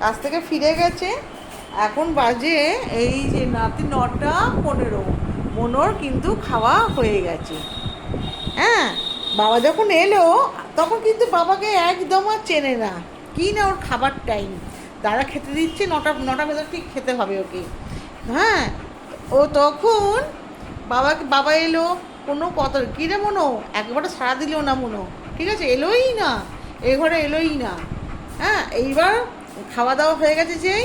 কাজ থেকে ফিরে গেছে। এখন বাজে এই যে রাত্রি নটা পনেরো। মনোর কিন্তু খাওয়া হয়ে গেছে। হ্যাঁ বাবা যখন এলো, তখন কিন্তু বাবাকে একদম আর চেনে না। কি না ওর খাবার টাইম দাদা খেতে দিচ্ছে, নটা নটা ভেতর ঠিক খেতে হবে ওকে। হ্যাঁ ও তখন বাবাকে, বাবা এলো, কোনো কত কী রে মনো? একবারে সারা দিল না মনো। ঠিক আছে? এলোই না। এ ঘরে এলোই না। হ্যাঁ এইবার খাওয়া দাওয়া হয়ে গেছে যেই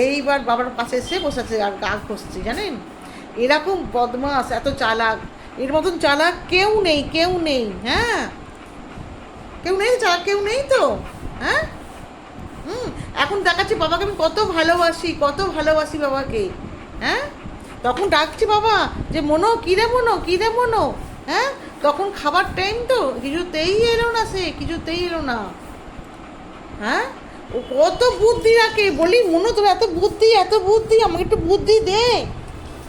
এইবার বাবার পাশে এসে বসে আছে আর গা ঘষছে, জানেন? এরকম বদমাস এত চালাক। এর মতন চালাক কেউ নেই কেউ নেই হ্যাঁ? কেউ নেই, চালাক কেউ নেই তো হ্যাঁ? হুম, এখন দেখাচ্ছি বাবাকে, আমি কত ভালোবাসি কত ভালোবাসি বাবাকে হ্যাঁ? তখন ডাকছি বাবা যে, মনো, কী রে মনো, কী রে মনো হ্যাঁ? তখন খাবার টাইম তো, কিছুতেই এলো না সে, কিছুতেই এলো না হ্যাঁ? কত বুদ্ধি রাখে। বলি, মনে, তোর এত বুদ্ধি এত বুদ্ধি, আমাকে একটু বুদ্ধি দে।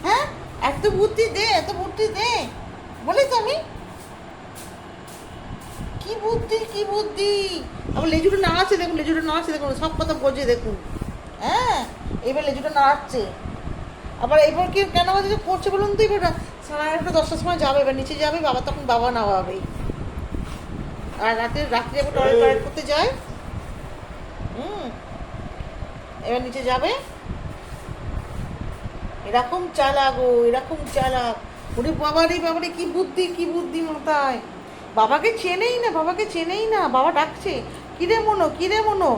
হ্যাঁ? এত বুদ্ধি দে, এত বুদ্ধি দে। বলি তো আমি? কি বুদ্ধি কি বুদ্ধি? আবার লেজুটা নাড়াচ্ছে, দেখুন, লেজুটা নাড়াচ্ছে, দেখুন, সব কথা বোঝে, দেখুন। হ্যাঁ? এবার লেজুটা নাড়াচ্ছে। আবার এবার কি কেন করছে বলুন তো এবার? সাড়ে এগারোটা দশটার সময় যাবে, এবার নিচে যাবে, বাবা তখন বাবা নামাবে। আর রাতে রাত্রে এবার টয়লেট টয়লেট করতে যায় হুম এবার নিচে যাবে। এরকম চালাক ও, এরকম চালাক। ওরে বাবারে বাবারে কি বুদ্ধি কি বুদ্ধি মাথায়। বাবাকে চেনেই না, বাবাকে চেনেই না, বাবা ডাকছে। কিরে মনো কিরে মনো?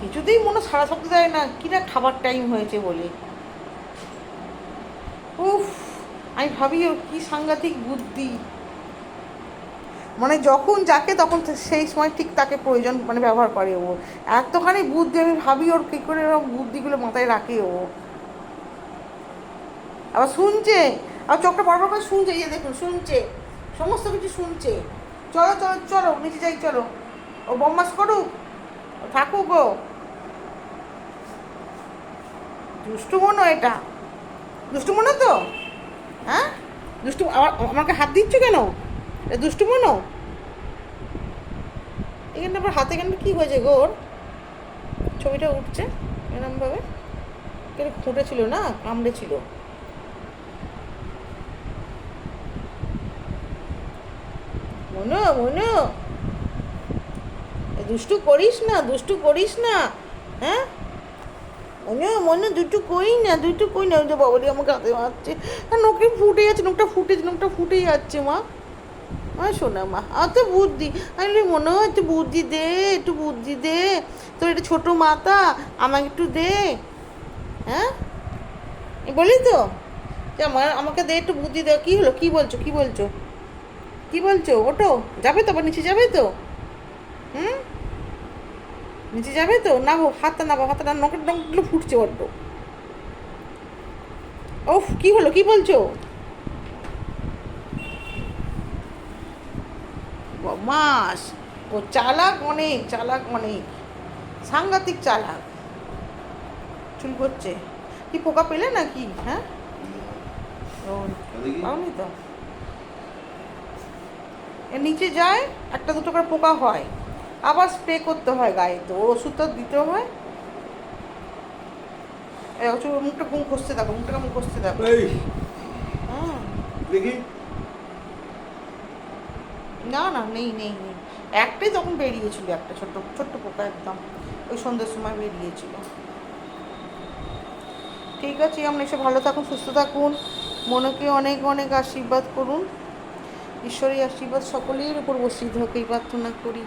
কিছুতেই মনো সারা শব্দ দেয় না কিরা খাবার টাইম হয়েছে বলে। উফ, আমি ভাবি ওর কি সাংঘাতিক বুদ্ধি। মানে যখন যাকে তখন সেই সময় ঠিক তাকে প্রয়োজন মানে ব্যবহার করে ও। এতখানি বুদ্ধি, আমি ভাবি ওর কী করে ওরকম বুদ্ধিগুলো মাথায় রাখে ও। আবার শুনছে আর চোখটা বড় করে শুনছে ইয়ে দেখুন, শুনছে, সমস্ত কিছু শুনছে। চলো চলো চলো, নিচে যাই, চলো। ও বম্বাস করুক থাকুক ও। দুষ্টু মনো এটা। দুষ্টু মনো তো? হ্যাঁ? দুষ্টু আমাকে হাত দিচ্ছ কেন? দুষ্টু মনো এখানটা আবার হাতে কেন কী হয়েছে গোর ছবিটা উঠছে এরমভাবে। কেন ফুটেছিল না? কামড়েছিল। মনো মনো। এ দুষ্টু করিস না, দুষ্টু করিস না। হ্যাঁ? মনে মনে দুটো কই না দুটো কই না। ওই যে বাবারি আমাকে হাতে মারছে। আর নোকে ফুটে যাচ্ছে নোকটা ফুটে নোকটা ফুটে যাচ্ছে, মা। মা শোনা মা অত বুদ্ধি। আমি মনে হয় একটু বুদ্ধি দে, একটু বুদ্ধি দে। তোর এটা ছোটো মাথা, আমাকে একটু দে। হ্যাঁ? বলি তো। আমার আমাকে দে, একটু বুদ্ধি দে। কী হলো? কী বলছো? কী বলছো? কী বলছো? ওটো যাবে তো আবার নিচে যাবে তো? হুম? নিচে যাবে তো? না হোক হাতটা না হাতটা না নখের নখগুলো ফুটছে বড্ড। ও কি হলো? কি বলছো? মাস। ও চালাক অনেক চালাক অনেক। সাংঘাতিক চালাক। চুল করছে কি পোকা পেলে নাকি? হ্যাঁ? ও পাওনি তো। নিচে যায় একটা দুটো করে পোকা হয়। আবার স্প্রে করতে হয় গায়ে। তো ওর ওষুধ তো দিতে হয়। মুখটা ঘুম কষতে থাকো মুখটা কেমন কষতে হুম। দেখি। না না, নেই নেই নেই। একটাই তখন বেরিয়েছিল, একটা ছোট্ট ছোট্ট পোকা একদম ওই সন্ধ্যের সময় বেরিয়েছিল। ঠিক আছে, আমরা এসে ভালো থাকুন, সুস্থ থাকুন। মনকে অনেক অনেক আশীর্বাদ করুন। ঈশ্বরের আশীর্বাদ সকলের উপর বসিয়ে এই প্রার্থনা করি।